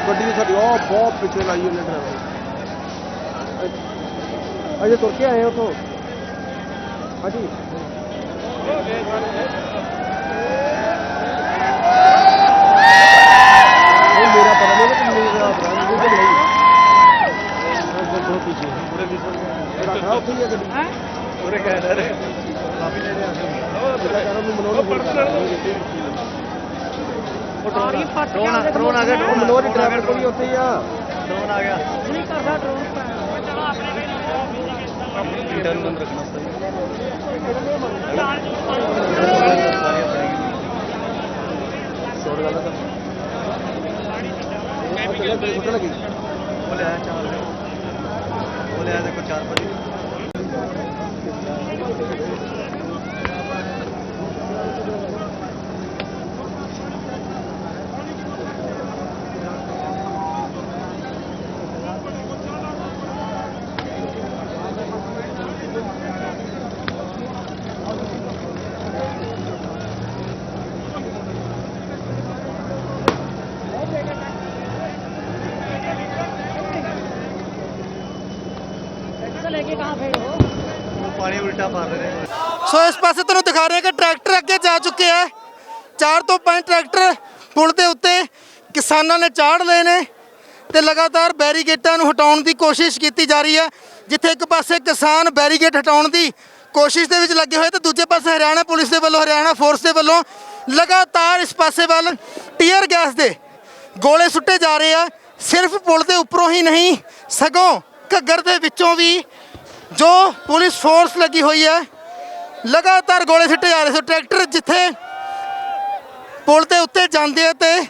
ਗੱਡੀ ਸਾਡੀ ਉਹ ਬਹੁਤ ਪਿੱਛੇ ਲਾਈ ਉਹਨੇ ਡਰਾਈਵਰ ਅਜੇ ਤੁਰ ਕੇ ਆਏ ਉਥੋਂ। ਹਾਂਜੀ। ਉਹ ਮੇਰਾ ਪਤਾ ਨਹੀਂ ਕਿ ਮੇਰਾ ਬਰਾਂਡ ਨੂੰ ਨਹੀਂ ਬਹੁਤ ਪਿੱਛੇ ਪੂਰੇ ਪਿੱਛੇ ਰੱਖਾ ਉੱਥੇ ਹੀ ਹੈ ਗੱਡੀ। ਪੂਰੇ ਕਹਿ ਰਹੇ ਕਾਫੀ ਨੇੜੇ ਆ ਜਿਹੜਾ ਕਹਿੰਦਾ ਡਰੋਨ ਡਰੋਨ ਆ ਗਿਆ ਉਹ ਡਰੋਨ ਮਨੋਰ ਡਰਾਈਵਰ ਕੋਲ ਹੀ ਉੱਥੇ ਹੀ ਆ। ਡਰੋਨ ਆ ਗਿਆ। ਨਹੀਂ ਕਰਦਾ ਡਰੋਨ ਲੀਡਰ ਨੂੰ ਅੰਦਰ ਰੱਖਣਾ ਸ਼ੋਰ ਗੱਲ ਤਾਂ ਸੁੱਟ ਲੱਗੀ ਉਹ ਲਿਆ ਚਾਰ ਉਹ ਦੇਖੋ ਚਾਰ ਪੜੀ ਉਹ? ਪਾਣੀ ਉਲਟਾ ਮਾਰ ਰਹੇ ਨੇ। ਸੋ ਇਸ ਪਾਸੇ ਤੁਹਾਨੂੰ ਦਿਖਾ ਰਹੇ ਹਾਂ ਕਿ ਟਰੈਕਟਰ ਅੱਗੇ ਜਾ ਚੁੱਕੇ ਆ। ਚਾਰ ਤੋਂ ਪੰਜ ਟਰੈਕਟਰ ਪੁਲ ਦੇ ਉੱਤੇ ਕਿਸਾਨਾਂ ਨੇ ਚਾੜ ਲਏ ਨੇ ਤੇ ਲਗਾਤਾਰ ਬੈਰੀਗੇਟਾਂ ਨੂੰ ਹਟਾਉਣ ਦੀ ਕੋਸ਼ਿਸ਼ ਕੀਤੀ ਜਾ ਰਹੀ ਹੈ ਜਿੱਥੇ ਇੱਕ ਪਾਸੇ ਕਿਸਾਨ ਬੈਰੀਗੇਟ ਹਟਾਉਣ ਦੀ ਕੋਸ਼ਿਸ਼ ਦੇ ਵਿੱਚ ਲੱਗੇ ਹੋਏ ਤੇ ਦੂਜੇ ਪਾਸੇ ਹਰਿਆਣਾ ਪੁਲਿਸ ਦੇ ਵੱਲੋਂ ਹਰਿਆਣਾ ਫੋਰਸ ਦੇ ਵੱਲੋਂ ਲਗਾਤਾਰ ਇਸ ਪਾਸੇ ਵੱਲ ਟੀਅਰ ਗੈਸ ਦੇ ਗੋਲੇ ਸੁੱਟੇ ਜਾ ਰਹੇ ਆ। ਸਿਰਫ ਪੁਲ ਦੇ ਉੱਪਰੋਂ ਹੀ ਨਹੀਂ ਸਗੋਂ ਘੱਗਰ ਦੇ ਵਿੱਚੋਂ ਵੀ ਜੋ ਪੁਲਿਸ ਫੋਰਸ ਲੱਗੀ ਹੋਈ ਹੈ, ਲਗਾਤਾਰ ਗੋਲੇ ਸਿੱਟੇ ਜਾ ਰਹੇ ਸੋ। ਟਰੈਕਟਰ ਜਿੱਥੇ ਪੁਲ ਦੇ ਉੱਤੇ ਜਾਂਦੇ ਆ ਤੇ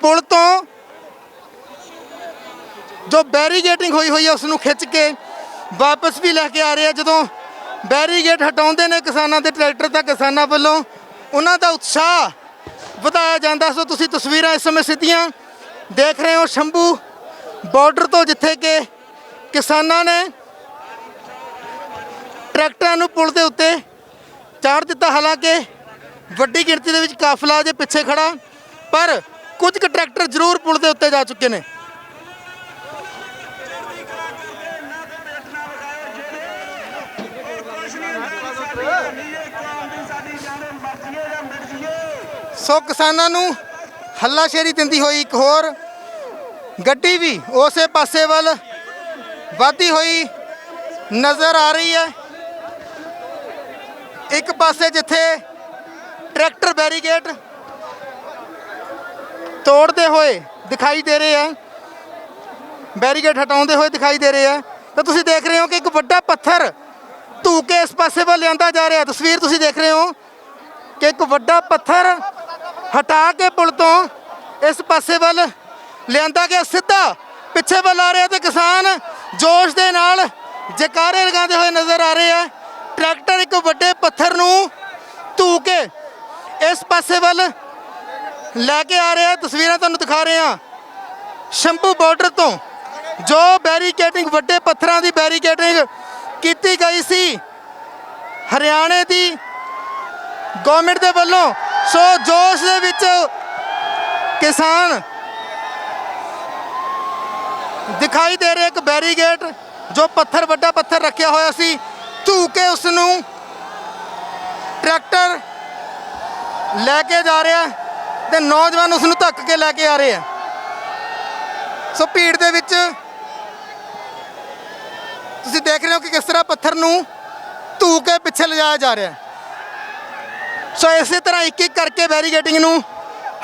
ਪੁਲ ਤੋਂ ਜੋ ਬੈਰੀਗੇਟਿੰਗ ਹੋਈ ਹੋਈ ਹੈ ਉਸ ਨੂੰ ਖਿੱਚ ਕੇ ਵਾਪਸ ਵੀ ਲੈ ਕੇ ਆ ਰਹੇ ਆ। ਜਦੋਂ ਬੈਰੀਗੇਟ ਹਟਾਉਂਦੇ ਨੇ ਕਿਸਾਨਾਂ ਦੇ ਟਰੈਕਟਰ, ਤਾਂ ਕਿਸਾਨਾਂ ਵੱਲੋਂ ਉਹਨਾਂ ਦਾ ਉਤਸ਼ਾਹ ਵਧਾਇਆ ਜਾਂਦਾ ਸੋ ਤੁਸੀਂ ਤਸਵੀਰਾਂ ਇਸ ਸਮੇਂ ਸਿੱਧੀਆਂ ਦੇਖ ਰਹੇ ਹੋ। ਸ਼ੰਭੂ ਬਾਰਡਰ ਤੋਂ ਜਿੱਥੇ ਕਿ ਕਿਸਾਨਾਂ ਨੇ ਨੂੰ ਪੁਲ ਦੇ ਉੱਤੇ ਚਾੜ ਦਿੱਤਾ। ਹਾਲਾਂਕਿ ਵੱਡੀ ਗਿਣਤੀ ਦੇ ਵਿੱਚ ਕਾਫਲਾ ਜੇ ਪਿੱਛੇ ਖੜਾ, ਪਰ ਕੁਝ ਕੁ ਟਰੈਕਟਰ ਜ਼ਰੂਰ ਪੁਲ ਦੇ ਉੱਤੇ ਜਾ ਚੁੱਕੇ ਨੇ। ਸੋ ਕਿਸਾਨਾਂ ਨੂੰ ਹੱਲਾਸ਼ੇਰੀ ਦਿੰਦੀ ਹੋਈ ਇੱਕ ਹੋਰ ਗੱਡੀ ਵੀ ਉਸੇ ਪਾਸੇ ਵੱਲ ਵਧਦੀ ਹੋਈ ਨਜ਼ਰ ਆ ਰਹੀ ਹੈ। ਇੱਕ ਪਾਸੇ ਜਿੱਥੇ ਟਰੈਕਟਰ ਬੈਰੀਗੇਟ ਤੋੜਦੇ ਹੋਏ ਦਿਖਾਈ ਦੇ ਰਹੇ ਆ ਬੈਰੀਗੇਟ ਹਟਾਉਂਦੇ ਹੋਏ ਦਿਖਾਈ ਦੇ ਰਹੇ ਆ, ਤਾਂ ਤੁਸੀਂ ਦੇਖ ਰਹੇ ਹੋ ਕਿ ਇੱਕ ਵੱਡਾ ਪੱਥਰ ਧੂ ਕੇ ਇਸ ਪਾਸੇ ਵੱਲ ਲਿਆਂਦਾ ਜਾ ਰਿਹਾ। ਤਸਵੀਰ ਤੁਸੀਂ ਦੇਖ ਰਹੇ ਹੋ ਕਿ ਇੱਕ ਵੱਡਾ ਪੱਥਰ ਹਟਾ ਕੇ ਪੁਲ ਤੋਂ ਇਸ ਪਾਸੇ ਵੱਲ ਲਿਆਂਦਾ ਗਿਆ, ਸਿੱਧਾ ਪਿੱਛੇ ਵੱਲ ਆ ਰਿਹਾ ਤੇ ਕਿਸਾਨ ਜੋਸ਼ ਦੇ ਨਾਲ ਜਕਾਰੇ ਲਗਾਉਂਦੇ ਹੋਏ ਨਜ਼ਰ ਆ ਰਹੇ ਆ। ਟਰੈਕਟਰ ਇੱਕ ਵੱਡੇ ਪੱਥਰ ਨੂੰ ਧੂ ਕੇ ਇਸ ਪਾਸੇ ਵੱਲ ਲੈ ਕੇ ਆ ਰਿਹਾ ਤਸਵੀਰਾਂ ਤੁਹਾਨੂੰ ਦਿਖਾ ਰਹੇ ਹਾਂ। ਸ਼ੰਭੂ ਬਾਰਡਰ ਤੋਂ ਜੋ ਬੈਰੀਕੇਡਿੰਗ ਵੱਡੇ ਪੱਥਰਾਂ ਦੀ ਬੈਰੀਕੇਡਿੰਗ ਕੀਤੀ ਗਈ ਸੀ, ਹਰਿਆਣੇ ਦੀ ਗਵਰਨਮੈਂਟ ਦੇ ਵੱਲੋਂ। ਸੋ ਜੋਸ਼ ਦੇ ਵਿੱਚ ਕਿਸਾਨ ਦਿਖਾਈ ਦੇ ਰਿਹਾ ਇੱਕ ਬੈਰੀਗੇਟ ਜੋ ਪੱਥਰ, ਵੱਡਾ ਪੱਥਰ ਰੱਖਿਆ ਹੋਇਆ ਸੀ। ਧੂ ਕੇ ਉਸ ਨੂੰ ਟਰੈਕਟਰ ਲੈ ਕੇ ਜਾ ਰਿਹਾ ਤੇ ਨੌਜਵਾਨ ਉਸ ਨੂੰ ਧੱਕ ਕੇ ਲੈ ਕੇ ਆ ਰਹੇ ਆ ਸੋ ਭੀੜ ਦੇ ਵਿੱਚ ਤੁਸੀਂ ਦੇਖ ਰਹੇ ਹੋ ਕਿ ਕਿਸ ਤਰ੍ਹਾਂ ਪੱਥਰ ਨੂੰ ਧੂ ਕੇ ਪਿੱਛੇ ਲਿਜਾਇਆ ਜਾ ਰਿਹਾ ਸੋ ਇਸੇ ਤਰ੍ਹਾਂ ਇੱਕ ਇੱਕ ਕਰਕੇ ਬੈਰੀਗੇਟਿੰਗ ਨੂੰ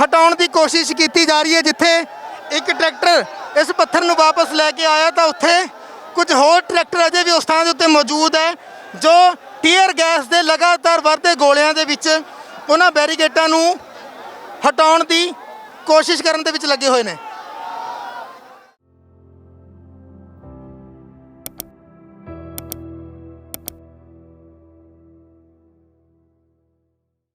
ਹਟਾਉਣ ਦੀ ਕੋਸ਼ਿਸ਼ ਕੀਤੀ ਜਾ ਰਹੀ ਹੈ, ਜਿੱਥੇ ਇੱਕ ਟਰੈਕਟਰ ਇਸ ਪੱਥਰ ਨੂੰ ਵਾਪਸ ਲੈ ਕੇ ਆਇਆ ਤਾਂ ਉੱਥੇ ਕੁਝ ਹੋਰ ਟਰੈਕਟਰ ਅਜੇ ਵੀ ਉਸ ਥਾਂ ਦੇ ਉੱਤੇ ਮੌਜੂਦ ਹੈ, ਜੋ ਟੀਅਰ ਗੈਸ ਦੇ ਲਗਾਤਾਰ ਵੱਧਦੇ ਗੋਲਿਆਂ ਦੇ ਵਿੱਚ ਉਹਨਾਂ ਬੈਰੀਗੇਟਾਂ ਨੂੰ ਹਟਾਉਣ ਦੀ ਕੋਸ਼ਿਸ਼ ਕਰਨ ਦੇ ਵਿੱਚ ਲੱਗੇ ਹੋਏ ਨੇ।